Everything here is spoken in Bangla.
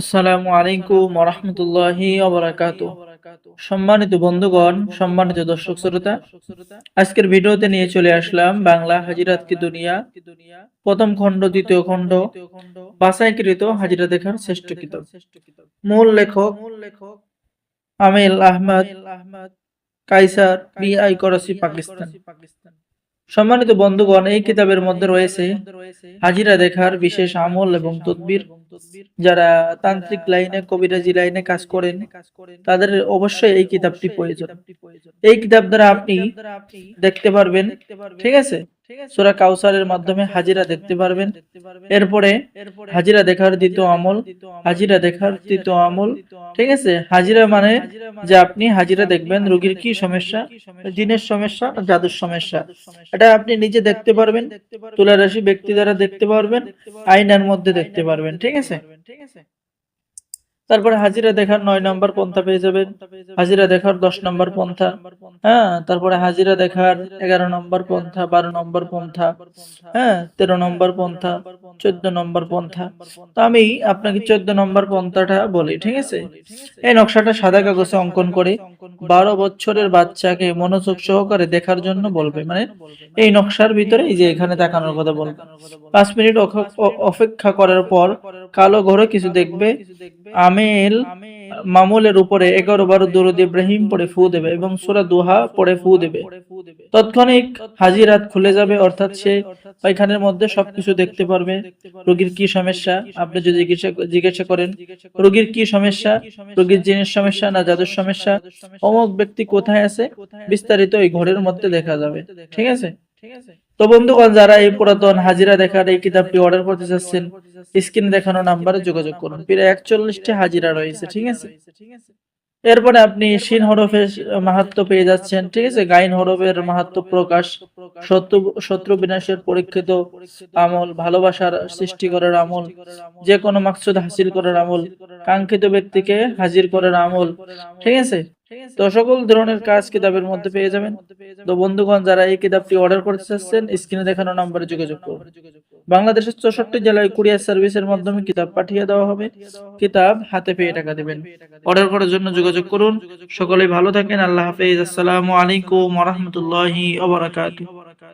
আসসালামু আলাইকুম রহমতুল্লাহি সম্মানিত বন্ধুগণ, সম্মানিত দর্শক শ্রোতা, আজকের ভিডিওতে নিয়ে চলে আসলাম বাংলা হাজিরাত কি দুনিয়া, প্রথম খণ্ড, দ্বিতীয় খণ্ড, বাছাইকৃত হাজিরা দেখার শ্রেষ্ঠ কিতাব। মূল লেখক আমিল আহমদ কাইসার বিআই করাচি, পাকিস্তান। সম্মানিত বন্ধুগণ, এই কিতাবের মধ্যে রয়েছে হাজিরা দেখার বিশেষ আমল এবং তদবির। যারা তান্ত্রিক লাইনে, কবিরাজি লাইনে কাজ করেন, তাদের অবশ্যই এই কিতাবটি প্রয়োজন। এই কিতাব দ্বারা আপনি দেখতে পারবেন, ঠিক আছে? সুরা কাউসারের মাধ্যমে হাজিরা দেখতে পারবেন। এরপরে হাজিরা দেখার দ্বিতীয় আমল, হাজিরা দেখার আমল, ঠিক আছে? হাজিরা মানে যে আপনি হাজিরা দেখবেন, রোগীর কি সমস্যা? জিনের সমস্যা জাদুর সমস্যা? এটা আপনি নিজে দেখতে পারবেন তুলা রাশি ব্যক্তি দ্বারা দেখতে পারবেন আইনার মধ্যে দেখতে পারবেন, ঠিক আছে? তারপরে হাজিরা দেখার নয় নম্বর পন্থা পেয়ে যাবেন। হাজিরা দেখার দশ নম্বর পন্থা। হ্যাঁ তারপরে হাজিরা দেখার এগারো নম্বর পন্থা, বারো নম্বর পন্থা হ্যাঁ তেরো নম্বর পন্থা, চোদ্দ নম্বর পন্থা। তো আমি আপনাকে চোদ্দ নম্বর পন্থাটা বলি, ঠিক আছে? এই নকশাটা সাদা কাগজে অঙ্কন করে বারো বছরের বাচ্চাকে মনোযোগ সহকারে দেখার জন্য বলবে। মানে এই নকশার ভিতরে এই যে এখানে তাকানোর কথা বলবে পাঁচ মিনিট অপেক্ষা করার পর কালো ঘরে কিছু দেখবে। আমেল মামুলের উপরে এগারো বারো দুরুদ ইব্রাহিম পড়ে ফু দেবে এবং সুরা দুহা পড়ে ফু দেবে। তৎক্ষণিক হাজিরাত খুলে যাবে, অর্থাৎ সে পায়খানের মধ্যে সবকিছু দেখতে পারবে। রোগীর কি সমস্যা? আপনি যদি জিজ্ঞাসা জিজ্ঞাসা করেন, রোগীর কি সমস্যা? রোগীর জিনের সমস্যা না জাদুর সমস্যা? অমুক ব্যক্তি কোথায় আছে? বিস্তারিত এই ঘরের মধ্যে দেখা যাবে। ঠিক আছে? তো বন্ধুগণ, যারা এই পুরাতন হাজিরা দেখার এই কিতাবটি অর্ডার করতে চাচ্ছেন স্ক্রিনে দেখানো নাম্বারে যোগাযোগ করুন। প্রায় একচল্লিশটি হাজিরা রয়েছে, ঠিক আছে? এরপরে আপনি শিন হরফের মাহাত্ম পেয়ে যাচ্ছেন, ঠিক আছে? গাইন হরফের মাহাত্ম প্রকাশ, শত্রু শত্রু বিনাশের পরীক্ষিত আমল, ভালোবাসার সৃষ্টি করার আমল, যে কোনো মাকসুদ হাসিল করার আমল, কাঙ্ক্ষিত ব্যক্তিকে হাজির করার আমল, ঠিক আছে? তো সকল ধরনের কাজ কিতাবের মধ্যে পেয়ে যাবেন। তো বন্ধুগণ, যারা এই কিতাবটি অর্ডার করতে চাচ্ছেন স্ক্রিনে দেখানো নম্বরে যোগাযোগ করুন। বাংলাদেশের চৌষট্টি জেলায় কুরিয়ার সার্ভিসের মাধ্যমে কিতাব পাঠিয়ে দেওয়া হবে। কিতাব হাতে পেয়ে টাকা দেবেন। অর্ডার করার জন্য যোগাযোগ করুন। সকলেই ভালো থাকেন। আল্লাহ হাফেজ। আসসালামু আলাইকুম রহমতুল্লাহ